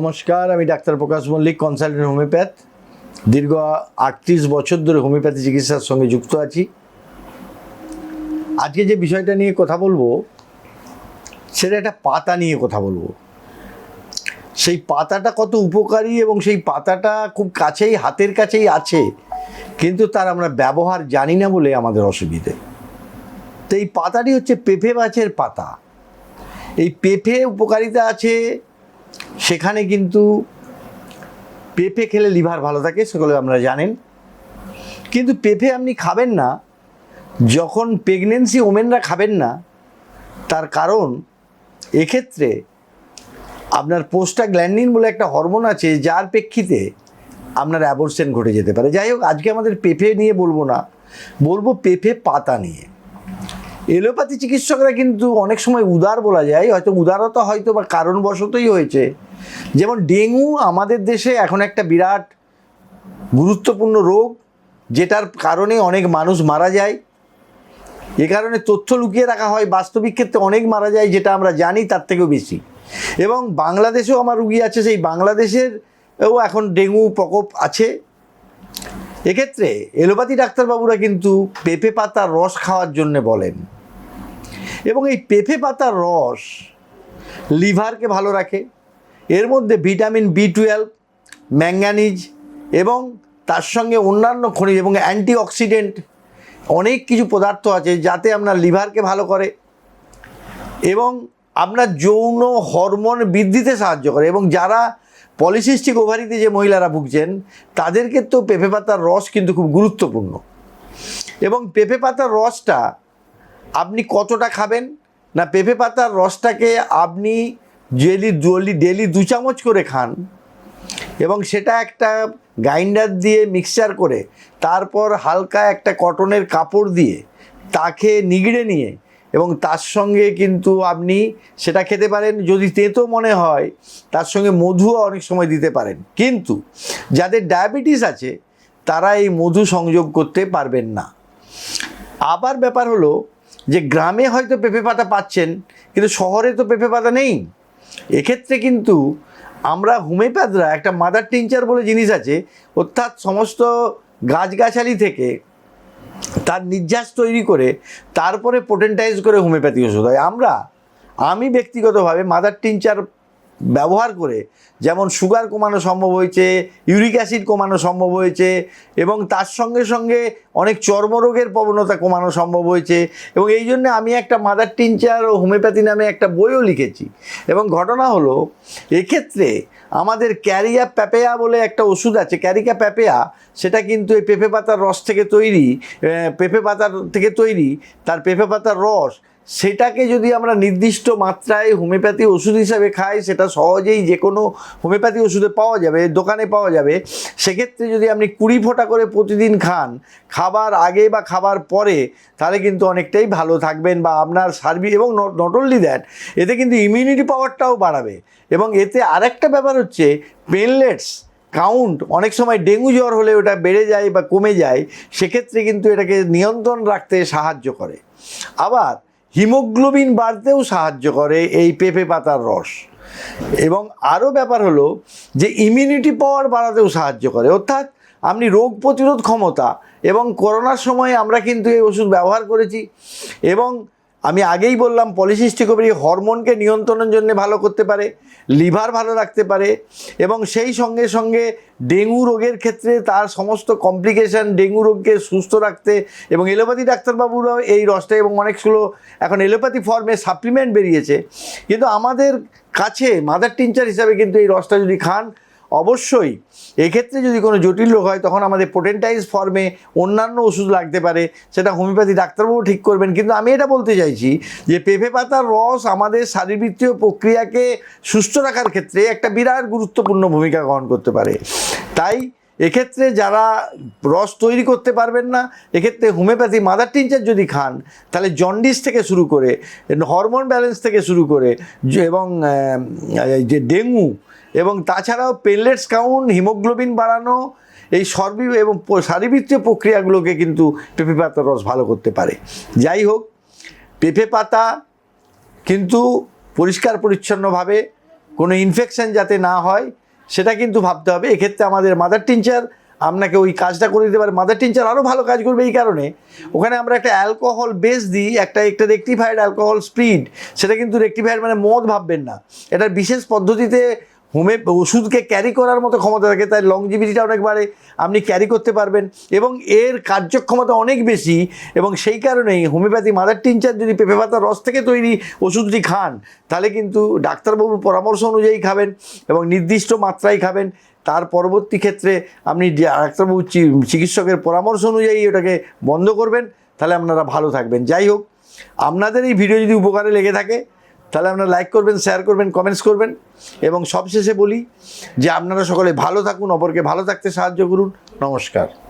নমস্কার, আমি doctor Prakash Mallick consultant homeopath দীর্ঘ আটত্রিশ বছর ধরে হোমিওপ্যাথি চিকিৎসার সঙ্গে যুক্ত আছি। আজকে যে বিষয়টা নিয়ে কথা বলব, সেটা একটা পাতা নিয়ে কথা বলব। সেই পাতাটা কত উপকারী এবং সেই পাতাটা খুব কাছেই, হাতের কাছেই আছে, কিন্তু তার আমরা ব্যবহার জানি না বলে আমাদের অসুবিধে। তো এই পাতাটি হচ্ছে পেঁপে গাছের পাতা। এই পেঁপে উপকারিতা আছে সেখানে কিন্তু পেঁপে খেলে লিভার ভালো থাকে সেগুলো আপনারা জানেন। কিন্তু পেঁপে আপনি খাবেন না, যখন প্রেগনেন্সি ওমেনরা খাবেন না, তার কারণ এক্ষেত্রে আপনার পোস্টা গ্ল্যান্ডিন বলে একটা হরমোন আছে, যার প্রেক্ষিতে আপনার অ্যাবর্সেন ঘটে যেতে পারে। যাই হোক, আজকে আমাদের পেঁপে নিয়ে বলব না, বলব পেঁপে পাতা নিয়ে। এলোপ্যাথি চিকিৎসকরা কিন্তু অনেক সময় উদার বলা যায়, হয়তো উদারতা হয়তো বা কারণবশতই হয়েছে। যেমন ডেঙ্গু আমাদের দেশে এখন একটা বিরাট গুরুত্বপূর্ণ রোগ, যেটার কারণে অনেক মানুষ মারা যায়। এ কারণে তথ্য লুকিয়ে রাখা হয়, বাস্তবিক ক্ষেত্রে অনেক মারা যায়, যেটা আমরা জানি তার থেকেও বেশি। এবং বাংলাদেশেও আমার রুগী আছে, সেই বাংলাদেশের ও এখন ডেঙ্গু প্রকোপ আছে। এক্ষেত্রে এলোপ্যাথি ডাক্তারবাবুরা কিন্তু পেঁপে পাতার রস খাওয়ার জন্য বলেন। এবং এই পেঁপে পাতার রস লিভারকে ভালো রাখে। এর মধ্যে ভিটামিন বি টুয়েলভ ম্যাঙ্গানিজ এবং তার সঙ্গে অন্যান্য খনিজ এবং অ্যান্টিঅক্সিডেন্ট অনেক কিছু পদার্থ আছে যাতে আপনার লিভারকে ভালো করে এবং আপনার যৌন হরমোন বৃদ্ধিতে সাহায্য করে এবং যারা পলিসিস্টিক ওভারিতে যে মহিলারা ভুগছেন, তাদের ক্ষেত্রেও পেঁপে পাতার রস কিন্তু খুব গুরুত্বপূর্ণ। এবং পেঁপে পাতার রসটা আপনি কতটা খাবেন? না পেঁপে পাতার রসটাকে আপনি ডেলি ডেলি ডেলি দু চামচ করে খান এবং সেটা একটা গ্রাইন্ডার দিয়ে মিক্সচার করে তারপর হালকা একটা কটনের কাপড় দিয়ে তাকে নিগড়ে নিয়ে এবং তার সঙ্গে কিন্তু আপনি সেটা খেতে পারেন। যদি তেতো মনে হয়, তার সঙ্গে মধুও অনেক সময় দিতে পারেন। কিন্তু যাদের ডায়াবেটিস আছে, তারা এই মধু সংযোগ করতে পারবেন না। আবার ব্যাপার হলো যে গ্রামে হয়তো পেঁপে পাতা পাচ্ছেন, কিন্তু শহরে তো পেঁপে পাতা নেই। এক্ষেত্রে কিন্তু আমরা হোমিওপ্যাথরা একটা মাদার টিনচার বলে জিনিস আছে, অর্থাৎ সমস্ত গাছগাছালি থেকে তার নির্যাস তৈরি করে তারপরে পোটেন্টাইজ করে হোমিওপ্যাথি ওষুধ হয়। আমরা, আমি ব্যক্তিগতভাবে মাদার টিনচার ব্যবহার করে, যেমন সুগার কমানো সম্ভব হয়েছে, ইউরিক অ্যাসিড কমানো সম্ভব হয়েছে, এবং তার সঙ্গে সঙ্গে অনেক চর্মরোগের প্রবণতা কমানো সম্ভব হয়েছে, এবং এই জন্য আমি একটা মাদার টিনচার ও হোমিওপ্যাথি নামে একটা বইও লিখেছি। এবং ঘটনা হলো, এক্ষেত্রে আমাদের ক্যারিয়া প্যাপেয়া বলে একটা ওষুধ আছে, ক্যারিকা প্যাপেয়া, সেটা কিন্তু এই পেঁপে পাতার রস থেকে তৈরি পেঁপে পাতার থেকে তৈরি, তার পেঁপে পাতার রস সেটাকে যদি আমরা নির্দিষ্ট মাত্রায় হোমিওপ্যাথি ওষুধ হিসাবে খাই, সেটা সহজেই যে কোনো হোমিওপ্যাথি ওষুধে পাওয়া যাবে, দোকানে পাওয়া যাবে। সেক্ষেত্রে যদি আপনি কুড়ি ফোঁটা করে প্রতিদিন খান, খাবার আগে বা খাবার পরে, তাহলে কিন্তু অনেকটাই ভালো থাকবেন বা আপনার সার্ভিস এবং নট অনলি দ্যাট এতে কিন্তু ইমিউনিটি পাওয়ারটাও বাড়াবে। এবং এতে আরেকটা ব্যাপার হচ্ছে পেনলেটস কাউন্ট অনেক সময় ডেঙ্গু জ্বর হলে ওটা বেড়ে যায় বা কমে যায়, সেক্ষেত্রে কিন্তু এটাকে নিয়ন্ত্রণ রাখতে সাহায্য করে। আবার হিমোগ্লোবিন বাড়তেও সাহায্য করে এই পেঁপে পাতার রস। এবং আরও ব্যাপার হলো যে ইমিউনিটি পাওয়ার বাড়াতেও সাহায্য করে। অর্থাৎ আপনি রোগ প্রতিরোধ ক্ষমতা এবং করোনার সময়ে আমরা কিন্তু এই ওষুধ ব্যবহার করেছি এবং আমি আগেই বললাম পলিসিস্টিক ওভারি হরমোনকে নিয়ন্ত্রণের জন্য ভালো করতে পারে, লিভার ভালো রাখতে পারে, এবং সেই সঙ্গে সঙ্গে ডেঙ্গু রোগের ক্ষেত্রে তার সমস্ত কমপ্লিকেশন, ডেঙ্গু রোগকে সুস্থ রাখতে এবং এলোপ্যাথি ডাক্তারবাবুরাও এই রসটা এবং অনেকগুলো এখন এলোপ্যাথি ফর্মে সাপ্লিমেন্ট বেরিয়েছে। কিন্তু আমাদের কাছে মাদার টিনচার হিসাবে কিন্তু এই রসটা যদি খান অবশ্যই, এক্ষেত্রে যদি কোনো জটিল রোগ হয়, তখন আমাদের পোটেন্টাইজ ফর্মে অন্যান্য ওষুধ লাগতে পারে, সেটা হোমিওপ্যাথি ডাক্তারবাবু ঠিক করবেন। কিন্তু আমি এটা বলতে চাইছি যে, পেঁপে পাতার রস আমাদের শারীরবৃত্তীয় প্রক্রিয়াকে সুস্থ রাখার ক্ষেত্রে একটা বিরাট গুরুত্বপূর্ণ ভূমিকা গ্রহণ করতে পারে। তাই এক্ষেত্রে যারা রস তৈরি করতে পারবেন না, এক্ষেত্রে হোমিওপ্যাথি মাদার টিনচার যদি খান, তাহলে জন্ডিস থেকে শুরু করে হরমোন ব্যালেন্স থেকে শুরু করে এবং যে ডেঙ্গু এবং তাছাড়াও পেনলেটস কাউন্ট, হিমোগ্লোবিন বাড়ানো, এই সর্বি এবং শারীরবৃত্তীয় প্রক্রিয়াগুলোকে কিন্তু পেঁপে পাতার রস ভালো করতে পারে। যাই হোক, পেঁপে পাতা কিন্তু পরিষ্কার পরিচ্ছন্নভাবে কোনো ইনফেকশন যাতে না হয়, সেটা কিন্তু ভাবতে হবে। এক্ষেত্রে আমাদের মাদার টিনচার আপনাকে ওই কাজটা করে দিতে পারে। মাদার টিনচার আরও ভালো কাজ করবে এই কারণে। ওখানে আমরা একটা অ্যালকোহল বেস দিই, একটা একটা রেক্টিফাইড অ্যালকোহল স্প্রিড সেটা কিন্তু রেক্টিফাইড মানে মদ ভাববেন না। এটা বিশেষ পদ্ধতিতে হোমে ওষুধকে ক্যারি করার মতো ক্ষমতা থাকে তাই লংজিভিটিটা অনেক বাড়ে, আপনি ক্যারি করতে পারবেন এবং এর কার্যক্ষমতা অনেক বেশি এবং সেই কারণেই হোমিওপ্যাথি মাদার টিনচার যদি পেঁপে পাতার রস থেকে তৈরি ওষুধটি খান, তাহলে কিন্তু ডাক্তারবাবুর পরামর্শ অনুযায়ী খাবেন এবং নির্দিষ্ট মাত্রায় খাবেন। তার পরবর্তী ক্ষেত্রে আপনি ডাক্তারবাবু চিকিৎসকের পরামর্শ অনুযায়ী ওটাকে বন্ধ করবেন, তাহলে আপনারা ভালো থাকবেন। যাই হোক, আপনাদের এই ভিডিও যদি উপকারে লেগে থাকে তাহলে আপনারা লাইক করবেন শেয়ার করবেন কমেন্টস করবেন। এবং সবশেষে বলি যে আপনারা সকলে ভালো থাকুন, অপরকে ভালো থাকতে সাহায্য করুন। নমস্কার।